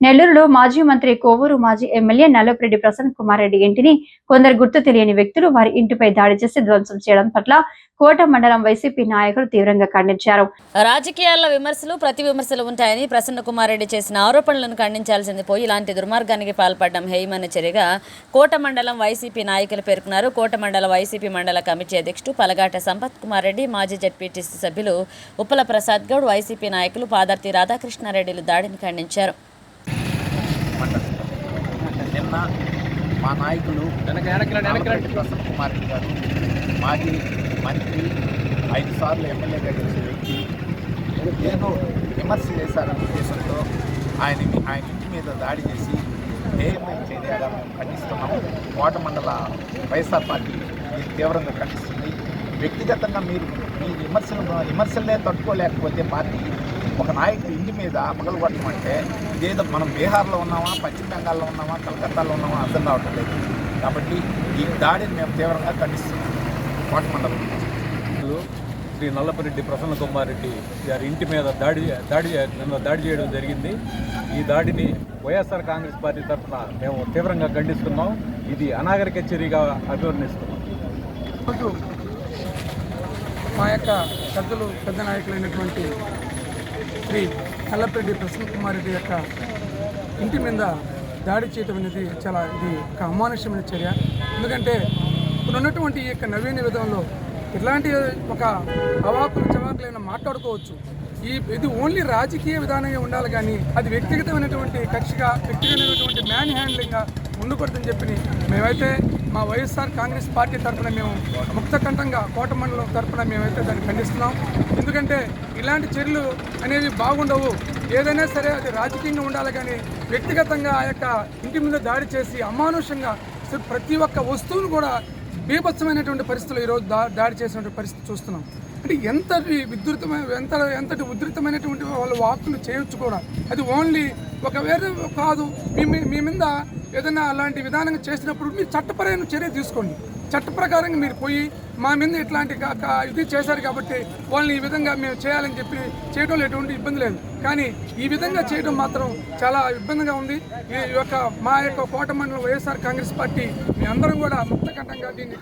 నెల్లూరులో మాజీ మంత్రి కోవూరు మాజీ ఎమ్మెల్యే నల్లపురెడ్డి ప్రసన్న కుమార్ రెడ్డి ఇంటిని కొందరు గుర్తు తెలియని వ్యక్తులు వారి ఇంటిపై దాడి చేసి ధ్వంసం చేయడం పట్ల కోట మండలం వైసీపీ నాయకులు తీవ్రంగా ఖండించారు. రాజకీయాల్లో విమర్శలు ప్రతి విమర్శలు ఉంటాయని ప్రసన్న కుమార్ రెడ్డి చేసిన ఆరోపణలను ఖండించాల్సింది పోయి ఇలాంటి దుర్మార్గానికి పాల్పడడం హేయమన్న చర్యగా కోట మండలం వైసీపీ నాయకులు పేర్కొన్నారు. కోట మండల వైసీపీ మండల కమిటీ అధ్యక్షుడు పలగాట సంపత్ కుమార్ రెడ్డి మాజీ జడ్పీటీసీ సభ్యులు ఉప్పల ప్రసాద్ గౌడ్ వైసీపీ నాయకులు పాదర్తి రాధాకృష్ణారెడ్డిలు దాడిని ఖండించారు. నిన్న మా నాయకులు ప్రసన్న కుమార్ రెడ్డి గారు మాజీ మంత్రి ఐదు సార్లు ఎమ్మెల్యేగా గెలిచిన వ్యక్తి ఏదో విమర్శ చేశారన్న ఉద్దేశంతో ఆయన ఆయన ఇంటి మీద దాడి చేసి హేయమైన చర్యగా మేము ఖండిస్తున్నాం కోట మండల వైఎస్ఆర్ పార్టీ దీన్ని తీవ్రంగా ఖండిస్తుంది. వ్యక్తిగతంగా మీరు మీ విమర్శలు విమర్శలనే తట్టుకోలేకపోతే పార్టీ ఒక నాయకుడి ఇంటి మీద పగలు కొట్టమంటే ఇదేదో మనం బీహార్లో ఉన్నామా పశ్చిమ బెంగాల్లో ఉన్నామా కలకత్తాలో ఉన్నామా అర్థం కావటం లేదు. కాబట్టి ఈ దాడిని మేము తీవ్రంగా ఖండిస్తున్నాం. కోట మండలం శ్రీ నల్లపరెడ్డి ప్రసన్న కుమార్ రెడ్డి గారి ఇంటి మీద దాడి దాడి నిన్న దాడి చేయడం జరిగింది. ఈ దాడిని వైఎస్ఆర్ కాంగ్రెస్ పార్టీ తరఫున మేము తీవ్రంగా ఖండిస్తున్నాం. ఇది అనాగరిక చర్యగా అభివర్ణిస్తున్నాం. మా యొక్క పెద్దలు పెద్ద నాయకులైనటువంటి శ్రీ కల్లపెడ్డి ప్రసన్న కుమార్ రెడ్డి యొక్క ఇంటి మీద దాడి చేయటం అనేది చాలా ఇది ఒక అమానుష్యమైన చర్య. ఎందుకంటే ఇప్పుడు ఉన్నటువంటి ఈ యొక్క నవీన విధంలో ఇట్లాంటి ఒక అవాకులు చవాకులైన మాట్లాడుకోవచ్చు. ఈ ఇది ఓన్లీ రాజకీయ విధానంగా ఉండాలి కానీ అది వ్యక్తిగతమైనటువంటి కక్షగా వ్యక్తిగతమైనటువంటి మ్యాన్ హ్యాండ్లింగ్గా ఉండకూడదని చెప్పి మేమైతే మా వైఎస్ఆర్ కాంగ్రెస్ పార్టీ తరఫున మేము ముక్తకంఠంగా కోట మండలం తరఫున మేమైతే దాన్ని ఖండిస్తున్నాం. ఎందుకంటే ఇలాంటి చర్యలు అనేవి బాగుండవు. ఏదైనా సరే అది రాజకీయంగా ఉండాలి కానీ వ్యక్తిగతంగా ఆ యొక్క ఇంటి మీద దాడి చేసి అమానుషంగా ప్రతి ఒక్క వస్తువును కూడా బీభత్సమైనటువంటి పరిస్థితులు ఈరోజు దా దాడి చేసినటువంటి పరిస్థితి చూస్తున్నాం. అంటే ఎంతటి విద్యుతమైన ఎంత ఎంతటి ఉధృతమైనటువంటి వాళ్ళ వాక్కులు చేయొచ్చు కూడా. అది ఓన్లీ ఒక వేరే కాదు మీ మీ- మీద ఏదైనా అలాంటి విధానంగా చేసినప్పుడు మీరు చట్టపరమైన చర్య తీసుకోండి. చట్ట ప్రకారంగా మీరు పోయి మా మీద ఇట్లాంటి ఇది చేశారు కాబట్టి వాళ్ళని ఈ విధంగా మేము చేయాలని చెప్పి చేయడంలో ఎటువంటి ఇబ్బంది లేదు. కానీ ఈ విధంగా చేయడం మాత్రం చాలా ఇబ్బందిగా ఉంది. ఈ యొక్క మా యొక్క కోట మండలం వైఎస్ఆర్ కాంగ్రెస్ పార్టీ మీ అందరం కూడా ముక్తకంఠంగా దీన్ని